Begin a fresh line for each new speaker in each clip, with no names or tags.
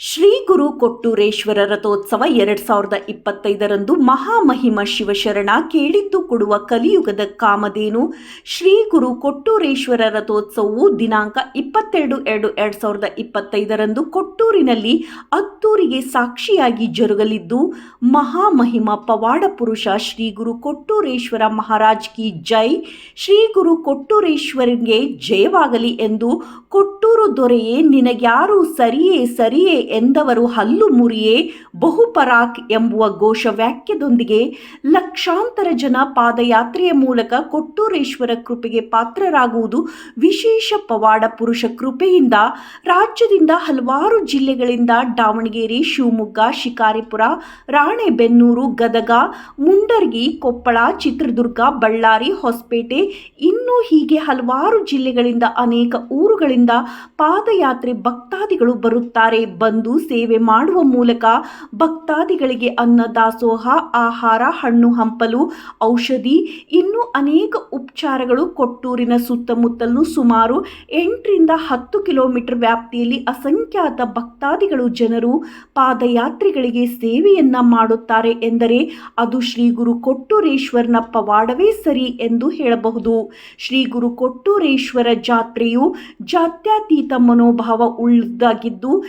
ಶ್ರೀ ಗುರು ಕೊಟ್ಟೂರೇಶ್ವರ ರಥೋತ್ಸವ ಎರಡ್ ಸಾವಿರದ ಇಪ್ಪತ್ತೈದರಂದು ಮಹಾಮಹಿಮ ಶಿವಶರಣ ಕೇಳಿದ್ದು ಕೊಡುವ ಕಲಿಯುಗದ ಕಾಮಧೇನು. ಶ್ರೀ ಗುರು ಕೊಟ್ಟೂರೇಶ್ವರ ರಥೋತ್ಸವವು ದಿನಾಂಕ ಇಪ್ಪತ್ತೆರಡು ಎರಡು ಎರಡ್ ಸಾವಿರದ ಇಪ್ಪತ್ತೈದರಂದು ಕೊಟ್ಟೂರಿನಲ್ಲಿ ಅತ್ತೂರಿಗೆ ಸಾಕ್ಷಿಯಾಗಿ ಜರುಗಲಿದ್ದು, ಮಹಾಮಹಿಮ ಪವಾಡ ಪುರುಷ ಶ್ರೀ ಗುರು ಕೊಟ್ಟೂರೇಶ್ವರ ಮಹಾರಾಜ್ ಕಿ ಜೈ. ಶ್ರೀ ಗುರು ಕೊಟ್ಟೂರೇಶ್ವರಿಗೆ ಜಯವಾಗಲಿ ಎಂದು ಕೊಟ್ಟೂರು ದೊರೆಯೇ ನಿನಗ್ಯಾರು ಸರಿಯೇ ಸರಿಯೇ ಎಂದವರು ಹಲ್ಲು ಮುರಿಯೇ ಬಹುಪರಾಕ್ ಎಂಬುವ ಘೋಷ ವಾಕ್ಯದೊಂದಿಗೆ ಲಕ್ಷಾಂತರ ಜನ ಪಾದಯಾತ್ರೆಯ ಮೂಲಕ ಕೊಟ್ಟೂರೇಶ್ವರ ಕೃಪೆಗೆ ಪಾತ್ರರಾಗುವುದು ವಿಶೇಷ ಪವಾಡ ಪುರುಷ ಕೃಪೆಯಿಂದ. ರಾಜ್ಯದಿಂದ ಹಲವಾರು ಜಿಲ್ಲೆಗಳಿಂದ ದಾವಣಗೆರೆ, ಶಿವಮೊಗ್ಗ, ಶಿಕಾರಿಪುರ, ರಾಣೆಬೆನ್ನೂರು, ಗದಗ, ಮುಂಡರ್ಗಿ, ಕೊಪ್ಪಳ, ಚಿತ್ರದುರ್ಗ, ಬಳ್ಳಾರಿ, ಹೊಸಪೇಟೆ ಇನ್ನೂ ಹೀಗೆ ಹಲವಾರು ಜಿಲ್ಲೆಗಳಿಂದ ಅನೇಕ ಊರುಗಳಿಂದ ಪಾದಯಾತ್ರೆ ಭಕ್ತಾದಿಗಳು ಬರುತ್ತಾರೆ. ಬಂದು ಸೇವೆ ಮಾಡುವ ಮೂಲಕ ಭಕ್ತಾದಿಗಳಿಗೆ ಅನ್ನ, ದಾಸೋಹ, ಆಹಾರ, ಹಣ್ಣು ಹಂಪಲು, ಔಷಧಿ, ಇನ್ನೂ ಅನೇಕ ಉಪಚಾರಗಳು ಕೊಟ್ಟೂರಿನ ಸುತ್ತಮುತ್ತಲೂ ಸುಮಾರು ಎಂಟರಿಂದ ಹತ್ತು ಕಿಲೋಮೀಟರ್ ವ್ಯಾಪ್ತಿಯಲ್ಲಿ ಅಸಂಖ್ಯಾತ ಭಕ್ತಾದಿಗಳು ಜನರು ಪಾದಯಾತ್ರಿಗಳಿಗೆ ಸೇವೆಯನ್ನ ಮಾಡುತ್ತಾರೆ ಎಂದರೆ ಅದು ಶ್ರೀ ಗುರು ಕೊಟ್ಟೂರೇಶ್ವರನ ಪವಾಡವೇ ಸರಿ ಎಂದು ಹೇಳಬಹುದು. ಶ್ರೀ ಗುರು ಕೊಟ್ಟೂರೇಶ್ವರ ಜಾತ್ರೆಯು ಜಾತ್ಯತೀತ ಮನೋಭಾವ ಉಳ್ಳದಾಗಿದ್ದು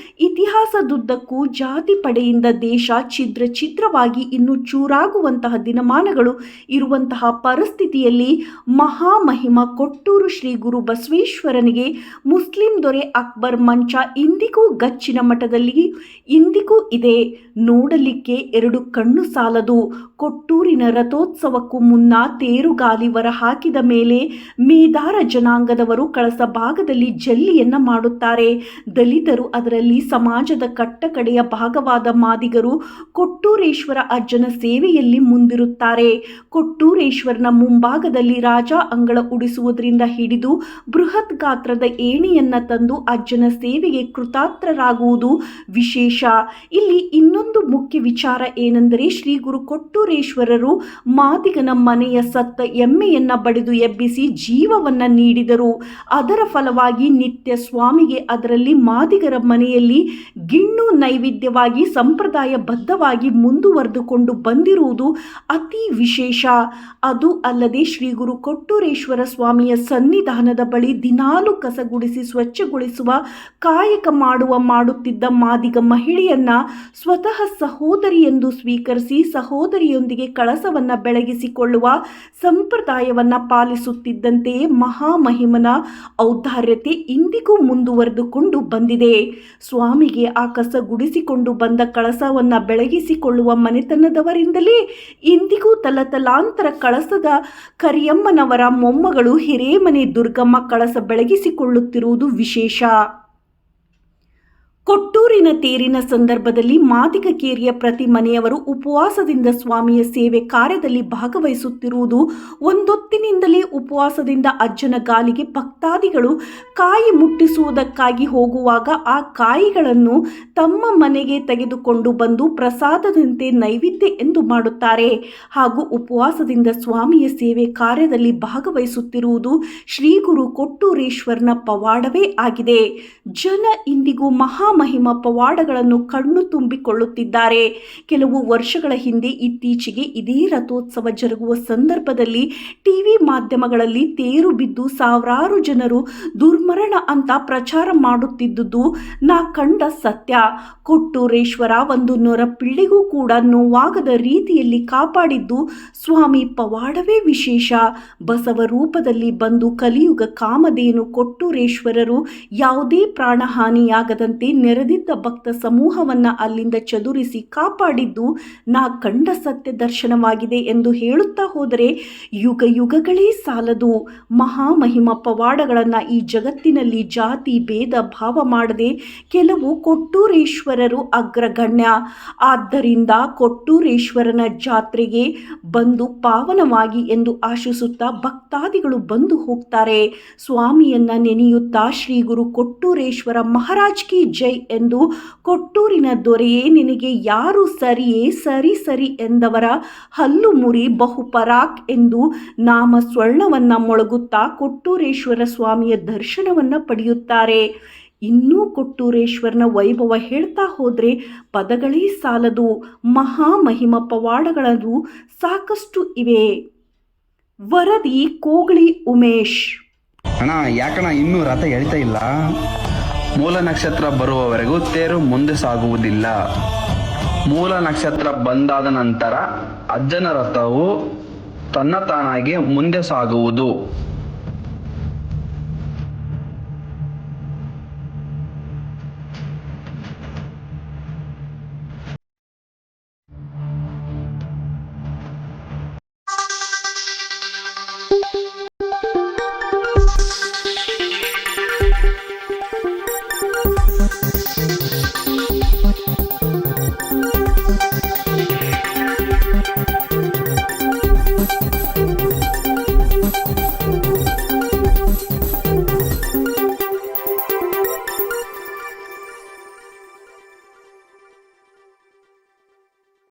ಇತಿಹಾಸದುದ್ದಕ್ಕೂ ಜಾತಿ ಪಡೆಯಿಂದ ದೇಶ ಛಿದ್ರ ಛಿದ್ರವಾಗಿ ಇನ್ನು ಚೂರಾಗುವಂತಹ ದಿನಮಾನಗಳು ಇರುವಂತಹ ಪರಿಸ್ಥಿತಿಯಲ್ಲಿ ಮಹಾಮಹಿಮ ಕೊಟ್ಟೂರು ಶ್ರೀ ಗುರು ಬಸವೇಶ್ವರನಿಗೆ ಮುಸ್ಲಿಂ ದೊರೆ ಅಕ್ಬರ್ ಮಂಚ ಇಂದಿಗೂ ಗಚ್ಚಿನ ಮಠದಲ್ಲಿ ಇಂದಿಗೂ ಇದೆ. ನೋಡಲಿಕ್ಕೆ ಎರಡು ಕಣ್ಣು ಸಾಲದು. ಕೊಟ್ಟೂರಿನ ರಥೋತ್ಸವಕ್ಕೂ ಮುನ್ನ ತೇರುಗಾಲಿ ಹಾಕಿದ ಮೇಲೆ ಮೇದಾರ ಜನಾಂಗದವರು ಕಳಸ ಭಾಗದಲ್ಲಿ ಜಲ್ಲಿಯನ್ನ ಮಾಡುತ್ತಾರೆ. ದಲಿತರು ಅದರಲ್ಲಿ ಸಮಾಜದ ಕಟ್ಟಕಡೆಯ ಭಾಗವಾದ ಮಾದಿಗರು ಕೊಟ್ಟೂರೇಶ್ವರ ಅಜ್ಜನ ಸೇವೆಯಲ್ಲಿ ಮುಂದಿರುತ್ತಾರೆ. ಕೊಟ್ಟೂರೇಶ್ವರನ ಮುಂಭಾಗದಲ್ಲಿ ರಾಜ ಅಂಗಳ ಉಡಿಸುವುದರಿಂದ ಹಿಡಿದು ಬೃಹತ್ ಗಾತ್ರದ ಏಣಿಯನ್ನ ತಂದು ಅಜ್ಜನ ಸೇವೆಗೆ ಕೃತಾತ್ರರಾಗುವುದು ವಿಶೇಷ. ಇಲ್ಲಿ ಇನ್ನೊಂದು ಮುಖ್ಯ ವಿಚಾರ ಏನೆಂದರೆ ಶ್ರೀ ಗುರು ಕೊಟ್ಟೂರೇಶ್ವರರು ಮಾದಿಗನ ಮನೆಯ ಸತ್ತ ಎಮ್ಮೆಯನ್ನ ಬಡಿದು ಎಬ್ಬಿಸಿ ಜೀವವನ್ನ ನೀಡಿದರು. ಅದರ ಫಲವಾಗಿ ನಿತ್ಯ ಸ್ವಾಮಿಗೆ ಅದರಲ್ಲಿ ಮಾದಿಗರ ಮನೆಯಲ್ಲಿ ಗಿಣ್ಣು ನೈವೇದ್ಯವಾಗಿ, ಸಂಪ್ರದಾಯಬದ್ಧವಾಗಿ ಮುಂದುವರೆದುಕೊಂಡು ಬಂದಿರುವುದು ಅತಿ ವಿಶೇಷ. ಅದು ಅಲ್ಲದೆ ಶ್ರೀ ಗುರು ಕೊಟ್ಟೂರೇಶ್ವರ ಸ್ವಾಮಿಯ ಸನ್ನಿಧಾನದ ಬಳಿ ದಿನಾಲು ಕಸಗುಡಿಸಿ ಸ್ವಚ್ಛಗೊಳಿಸುವ, ಕಾಯಕ ಮಾಡುವ, ಮಾಡುತ್ತಿದ್ದ ಮಾದಿಗ ಮಹಿಳೆಯನ್ನ ಸ್ವತಃ ಸಹೋದರಿ ಎಂದು ಸ್ವೀಕರಿಸಿ, ಸಹೋದರಿಯೊಂದಿಗೆ ಕಳಸವನ್ನ ಬೆಳಗಿಸಿಕೊಳ್ಳುವ, ಸಂಪ್ರದಾಯವನ್ನ ಪಾಲಿಸುತ್ತಿದ್ದಂತೆ ಮಹಾಮಹಿಮನ ಔದಾರ್ಯತೆ ಇಂದಿಗೂ ಮುಂದುವರೆದುಕೊಂಡು ಬಂದಿದೆ. ಸ್ವಾಮಿಗೆ ಆ ಕಸ ಗುಡಿಸಿಕೊಂಡು ಬಂದ ಕಳಸವನ್ನ ಬೆಳಗಿಸಿಕೊಳ್ಳುವ ಮನೆತನದವರಿಂದಲೇ ಇಂದಿಗೂ ತಲತಲಾಂತರ ಕಳಸದ ಕರಿಯಮ್ಮನವರ ಮೊಮ್ಮಗಳು ಹಿರೇಮನೆ ದುರ್ಗಮ್ಮ ಕಳಸ ಬೆಳಗಿಸಿಕೊಳ್ಳುತ್ತಿರುವುದು ವಿಶೇಷ. ಕೊಟ್ಟೂರಿನ ತೇರಿನ ಸಂದರ್ಭದಲ್ಲಿ ಮಾದಿಗ ಕೇರಿಯ ಪ್ರತಿ ಮನೆಯವರು ಉಪವಾಸದಿಂದ ಸ್ವಾಮಿಯ ಸೇವೆ ಕಾರ್ಯದಲ್ಲಿ ಭಾಗವಹಿಸುತ್ತಿರುವುದು ಒಂದೊತ್ತಿನಿಂದಲೇ ಉಪವಾಸದಿಂದ ಅಜ್ಜನ ಗಾಲಿಗೆ ಭಕ್ತಾದಿಗಳು ಕಾಯಿ ಮುಟ್ಟಿಸುವುದಕ್ಕಾಗಿ ಹೋಗುವಾಗ ಆ ಕಾಯಿಗಳನ್ನು ತಮ್ಮ ಮನೆಗೆ ತೆಗೆದುಕೊಂಡು ಬಂದು ಪ್ರಸಾದದಂತೆ ನೈವೇದ್ಯ ಎಂದು ಮಾಡುತ್ತಾರೆ. ಹಾಗೂ ಉಪವಾಸದಿಂದ ಸ್ವಾಮಿಯ ಸೇವೆ ಕಾರ್ಯದಲ್ಲಿ ಭಾಗವಹಿಸುತ್ತಿರುವುದು ಶ್ರೀ ಗುರು ಕೊಟ್ಟೂರೇಶ್ವರನ ಪವಾಡವೇ ಆಗಿದೆ. ಜನ ಇಂದಿಗೂ ಮಹಾಮಹಿಮ ಪವಾಡಗಳನ್ನು ಕಣ್ಣು ತುಂಬಿಕೊಳ್ಳುತ್ತಿದ್ದಾರೆ. ಕೆಲವು ವರ್ಷಗಳ ಹಿಂದೆ ಇತ್ತೀಚೆಗೆ ಇದೇ ರಥೋತ್ಸವ ಜರುಗುವ ಸಂದರ್ಭದಲ್ಲಿ ಟಿವಿ ಮಾಧ್ಯಮಗಳಲ್ಲಿ ತೇರು ಬಿದ್ದು ಸಾವಿರಾರು ಜನರು ದುರ್ಮರಣ ಅಂತ ಪ್ರಚಾರ ಮಾಡುತ್ತಿದ್ದುದು ನಾ ಕಂಡ ಸತ್ಯ. ಕೊಟ್ಟೂರೇಶ್ವರ ಒಂದು ನೊರ ಪಿಳ್ಳಿಗೂ ಕೂಡ ನೋವಾಗದ ರೀತಿಯಲ್ಲಿ ಕಾಪಾಡಿದ್ದು ಸ್ವಾಮಿ ಪವಾಡವೇ ವಿಶೇಷ. ಬಸವ ರೂಪದಲ್ಲಿ ಬಂದು ಕಲಿಯುಗ ಕಾಮಧೇನು ಕೊಟ್ಟೂರೇಶ್ವರರು ಯಾವುದೇ ಪ್ರಾಣಹಾನಿಯಾಗದಂತೆ ನೆರೆದಿದ್ದ ಭಕ್ತ ಸಮೂಹವನ್ನ ಅಲ್ಲಿಂದ ಚದುರಿಸಿ ಕಾಪಾಡಿದ್ದು ನಾ ಕಂಡ ಸತ್ಯ ದರ್ಶನವಾಗಿದೆ ಎಂದು ಹೇಳುತ್ತಾ ಹೋದರೆ ಯುಗ ಯುಗಗಳೇ ಸಾಲದು ಮಹಾಮಹಿಮ ಪವಾಡಗಳನ್ನು ಈ ಜಗತ್ತಿನಲ್ಲಿ ಜಾತಿ ಭೇದ ಭಾವ ಮಾಡದೆ ಕೆಲವು ಕೊಟ್ಟೂರೇಶ್ವರರು ಅಗ್ರಗಣ್ಯ. ಆದ್ದರಿಂದ ಕೊಟ್ಟೂರೇಶ್ವರನ ಜಾತ್ರೆಗೆ ಬಂದು ಪಾವನವಾಗಿ ಎಂದು ಆಶಿಸುತ್ತಾ ಭಕ್ತಾದಿಗಳು ಬಂದು ಹೋಗ್ತಾರೆ. ಸ್ವಾಮಿಯನ್ನ ನೆನೆಯುತ್ತಾ ಶ್ರೀ ಗುರು ಕೊಟ್ಟೂರೇಶ್ವರ ಮಹಾರಾಜ್ ಕಿ ಜೈ ಎಂದು ಕೊಟ್ಟೂರಿನ ದೊರೆಯೇ ನಿನಗೆ ಯಾರು ಸರಿಯೇ ಸರಿ ಸರಿ ಎಂದವರ ಹಲ್ಲು ಮುರಿ ಬಹುಪರಾಕ್ ಎಂದು ನಾಮ ಸ್ವರ್ಣವನ್ನ ಮೊಳಗುತ್ತಾ ಕೊಟ್ಟೂರೇಶ್ವರ ಸ್ವಾಮಿಯ ದರ್ಶನವನ್ನ ಪಡೆಯುತ್ತಾರೆ. ಇನ್ನೂ ಕೊಟ್ಟೂರೇಶ್ವರನ ವೈಭವ ಹೇಳ್ತಾ ಹೋದರೆ ಪದಗಳೇ ಸಾಲದು. ಮಹಾಮಹಿಮ ಪವಾಡಗಳದು ಸಾಕಷ್ಟು ಇವೆ. ವರದಿ ಕೋಗಳಿ ಉಮೇಶ್.
ಅಣ್ಣ, ಯಾಕಣ್ಣ ಇನ್ನೂ ರಥ ಎಳಿತಾ ಇಲ್ಲ? ಮೂಲ ನಕ್ಷತ್ರ ಬರುವವರೆಗೂ ತೇರು ಮುಂದೆ ಸಾಗುವುದಿಲ್ಲ. ಮೂಲ ನಕ್ಷತ್ರ ಬಂದಾದ ನಂತರ ಅಜ್ಜನ ರಥವು ತನ್ನ ತಾನಾಗಿ ಮುಂದೆ ಸಾಗುವುದು.